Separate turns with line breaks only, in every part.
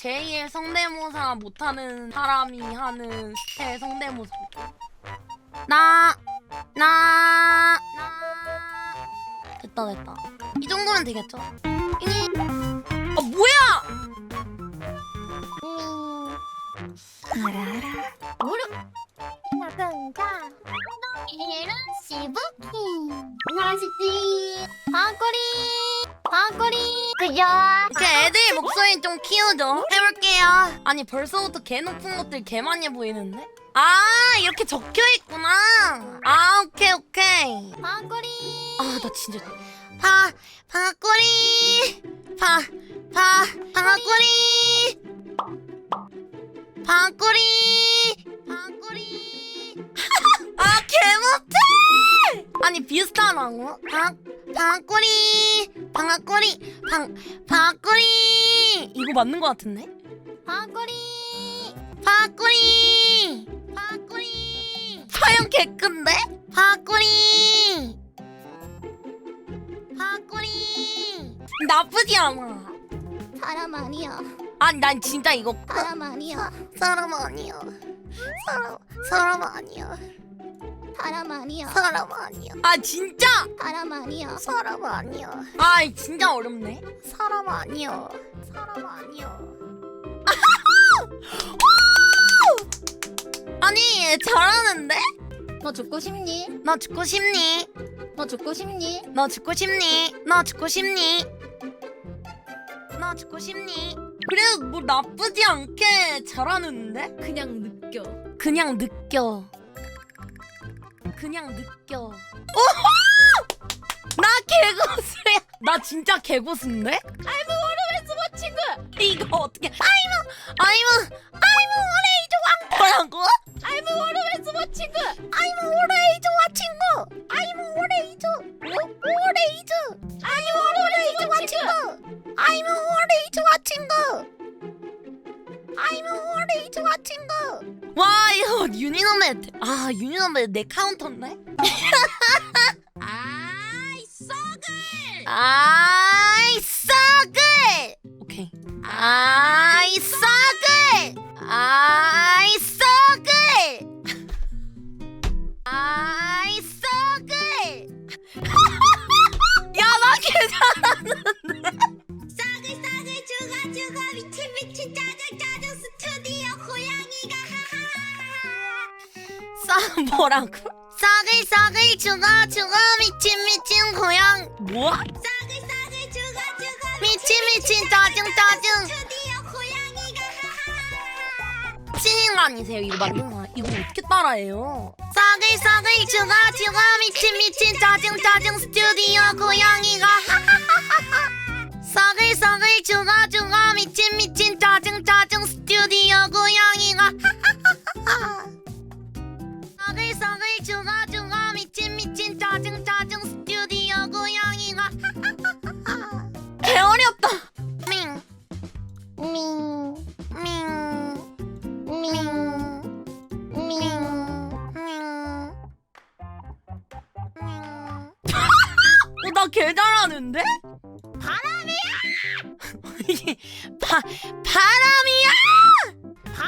제2의 성대모사 못하는 사람이 하는 스테 성대모사. 나, 나, 나. 됐다, 됐다. 이 정도면 되겠죠? 이, 아, 뭐야!
알아라. 모르. 나간가. 이런 시부키. 맛있지. 방꼬리. 방꼬리. 그죠?
이렇게 애들 목소리 좀 키우죠. 해볼게요. 아니 벌써부터 개 높은 것들 개 많이 보이는데? 아 이렇게 적혀 있구나. 아 오케이 오케이.
방꼬리.
아 나 진짜 파 파꼬리 파파 파꼬리 파꼬리 파꼬리 아 개 못해 아니 비슷하다고 파 파꼬리 파꼬리 방 파꼬리. 이거 맞는 거 같은데?
방꼬리.
파꼬리 파꼬리. 화형 개끈데? 파꼬리 파꼬리. 나쁘지 않아.
사람 아니야.
아니 난 진짜 이거
사람 아니야.
사람 아니야. 사람 사람 아니야
사람 아니야.
사람 아니야. 아 진짜?
사람 아니야.
사람 아니야. 아 진짜 어렵네. 사람 아니야. 사람 아니야. 아니 잘하는데?
너 죽고 싶니?
나 죽고 싶니?
너 죽고 싶니?
너 죽고 싶니? 너 죽고 싶니? 너 죽고 싶니? 그래도 뭐 나쁘지 않게 잘하는데?
그냥 느껴.
그냥 느껴. 그냥 느껴. 나 개고수야. 나 진짜 개고수인데?
아이고 오르메스 뭐 친구.
이거 어떻게? 아이모, 아이모, 아이모 오레이조 왕 뭐라고?
아이고 오르메스 뭐 친구.
아이모 오레 아 유니너메 내 카운터인데?
아이 썩을.
Suck it. 오케이. I 뭐라고? 싸글 싸글 죽어 죽어 미친 미친 고양 뭐야?
싸글 싸글 죽어 죽어
미친 미친 짜증 짜증
스튜디오 고양이가
신인 거 아니세요? 이거 만든 거 이거 어떻게 따라해요? 싸글 싸글 죽어 죽어 미친 미친 짜증 짜증 스튜디오 고양이가 싸글 죽어 죽어 미친 미친 개 잘하는데? 바람이야! 이게 바 바람이야!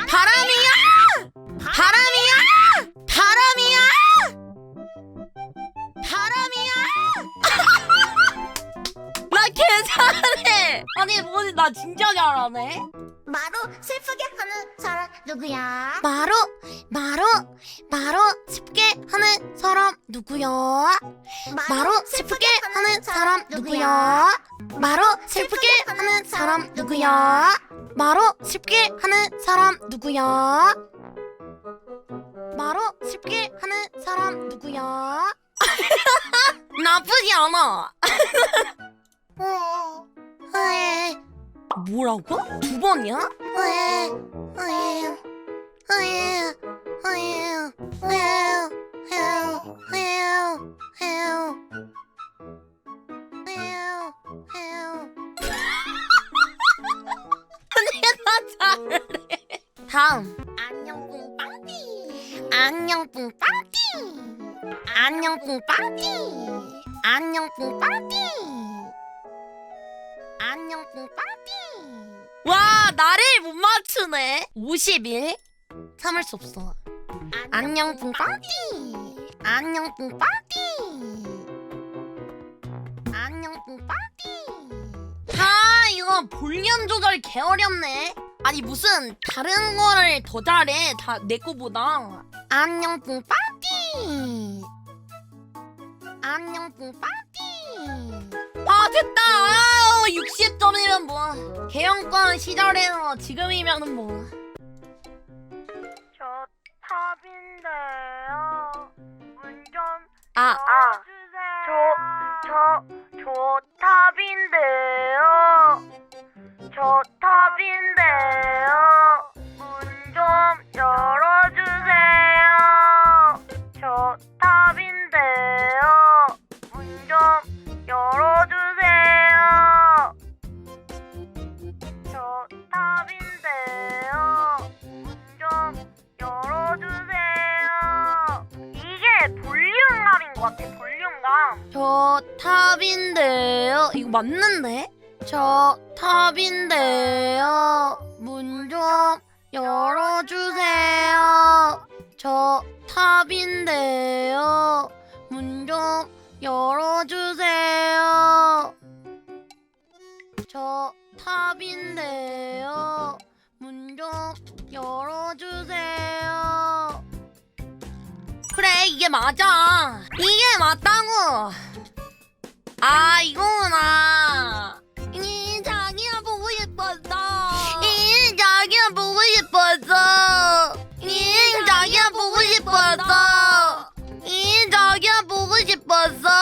바람이야! 바람이야! 바람이야! 바람이야! 나 개 잘해! 아니 뭐지 나 진짜 잘하네?
마루 슬프게 하는 사람 누구야?
마루 마루 마루 쉽게 하는 사람 누구야? 마루 슬프게 하는 사람 누구야? 마루 슬프게 하는 사람 누구야? 마루 쉽게 하는 사람 누구야? 마루 쉽게 하는 사람 누구야? 나쁘지 않아. 뭐라고? 두 번이야? 다음. 안녕 뿡빵띠. 안녕 뿡빵띠. 안녕 뿡빵띠. 안녕 뿡빵띠 나를 못 맞추네. 50일. 참을 수 없어. 안녕 뿡빵띠. 안녕 뿡빵띠. 안녕 뿡빵띠. 아 이거 볼륨 조절 개 어렵네. 아니 무슨 다른 거를 더 잘해 다 내 거보다. 안녕 뿡빵띠. 안녕 뿡빵띠 뭐 개영권 시절에서 지금이면은 뭐
저 탑인데요. 문좀
아.
저, 저, 저 탑인데요. 저 탑인데요. 저 탑인데요.
이거 맞는데? 저 탑인데요. 문 좀 열어주세요. 저 탑인데요. 문 좀 열어주세요. 저 탑인데요. 이게 맞아. 이게 맞다고. 아 이거구나. 이 자기야 보고 싶었어. 이 자기야 보고 싶었어. 이 자기야 보고 싶었어. 이 자기야 보고 싶었어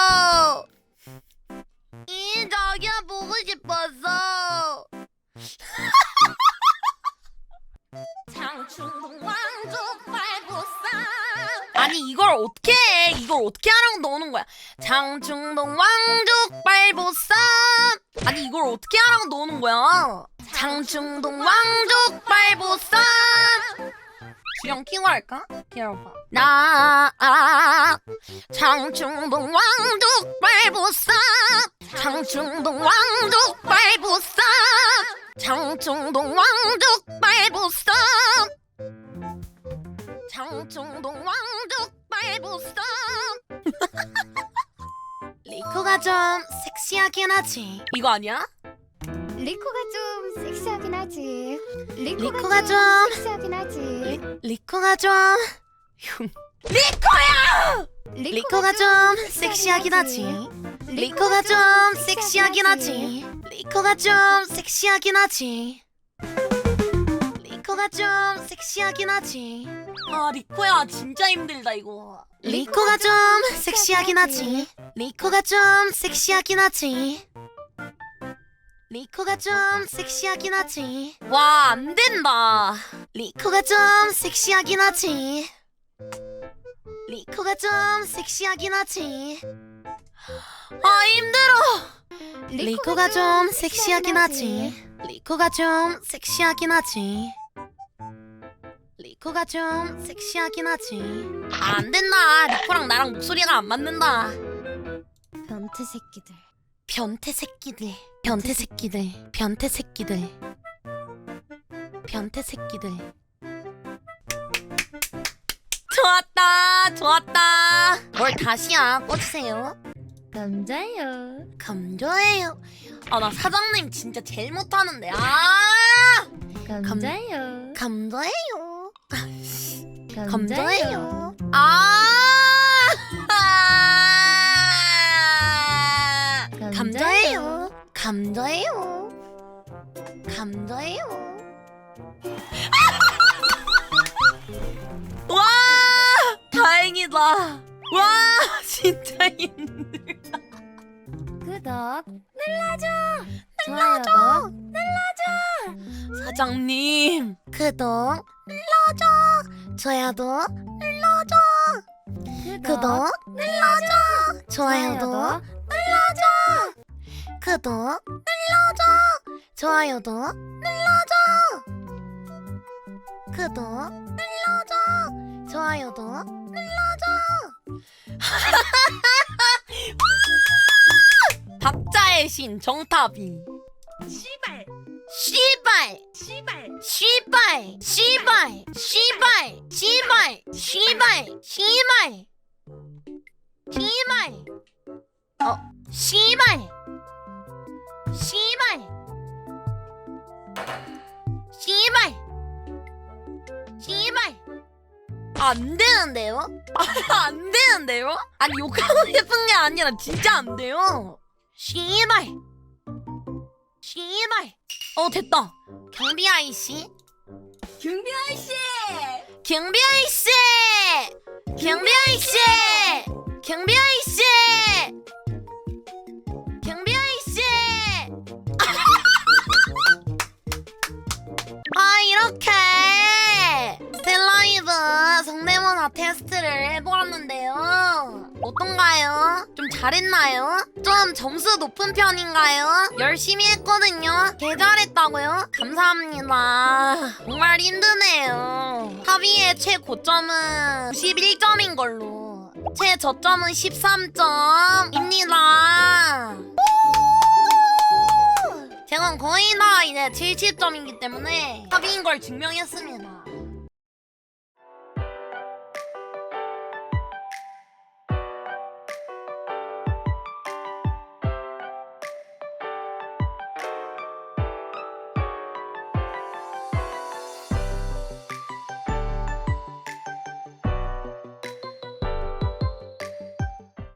이걸 어떻게 해? 이걸 어떻게 하라고 넣는 거야? 장충동 왕족 발보쌈! 아니 이걸 어떻게 하라고 넣는 거야? 장충동 왕족 발보쌈! 주영 키고 할까? 기다려봐. 나 아, 장충동 왕족 발보쌈! 장충동 왕족 발보쌈! 장충동 왕족 발보쌈! 장충동 왕족 발보쌈 리코가 좀 섹시하긴 하지 이거 아니야?
리코가 좀 섹시하긴 하지.
리코가 좀
섹시하긴 하지.
리코가 좀 리코야! 리코가 좀 섹시하긴 하지 리코가 좀 섹시하긴 하지 리코가 좀 섹시하긴 하지 리코가 좀 섹시하긴 하지. 아 리코야 진짜 힘들다 이거. 리코가 좀 섹시하긴 하지. 리코가 좀 섹시하긴 하지. 리코가 좀 섹시하긴 하지. 와 안 된다. 리코가 좀 섹시하긴 하지. 리코가 좀 섹시하긴 하지. 아 힘들어. 리코가 좀 섹시하긴 하지. 리코가 좀 섹시하긴 하지 리코가 좀 섹시하긴 하지. 아, 안 된다. 리코랑 나랑 목소리가 안 맞는다.
변태 새끼들.
변태 새끼들. 변태 새끼들. 변태 새끼들. 변태 새끼들. 좋았다. 좋았다. 뭘 다시야? 꺼주세요.
남자요.
감자예요. 아 나 사장님 진짜 제일 못하는데. 아!
감자요. 감자예요
감자예요. 아! 감자예요. 감자예요. 감자예요. 와 다행이다. 와 진짜 힘들다.
구독 눌러줘. 눌러줘.
사장님. 구독 눌러줘 좋아요도 눌러줘. 구독 눌러줘. 좋아요도 눌러줘. 구독 눌러줘. 좋아요도 눌러줘. 구독 눌러줘. 좋아요도 눌러줘. 박자의 신 정탑이.
씨발
씨발
씨발
씨발 씨발 씨발 씨발 씨발 씨발 씨발 어 씨발 씨발 씨발 씨발 안 되는데요? 안 되는데요? 아니 욕하고 싶은 게 아니라 진짜 안 돼요. 씨발 씨발 어 됐다. 경비 아이씨.
경비 아저씨!
경비 아이씨! 경비 아이씨! 경비 아이씨! 경비 아이씨! 아 이렇게 스텔라이브 성대모사 테스트를 해보았는데요. 어떤가요? 좀 잘했나요? 좀 점수 높은 편인가요? 열심히 했거든요. 개 잘했다고요? 감사합니다. 정말 힘드네요. 합의의 최고점은 91점인 걸로. 최저점은 13점입니다. 제가 거의 다 이제 70점이기 때문에 합의인 걸 증명했습니다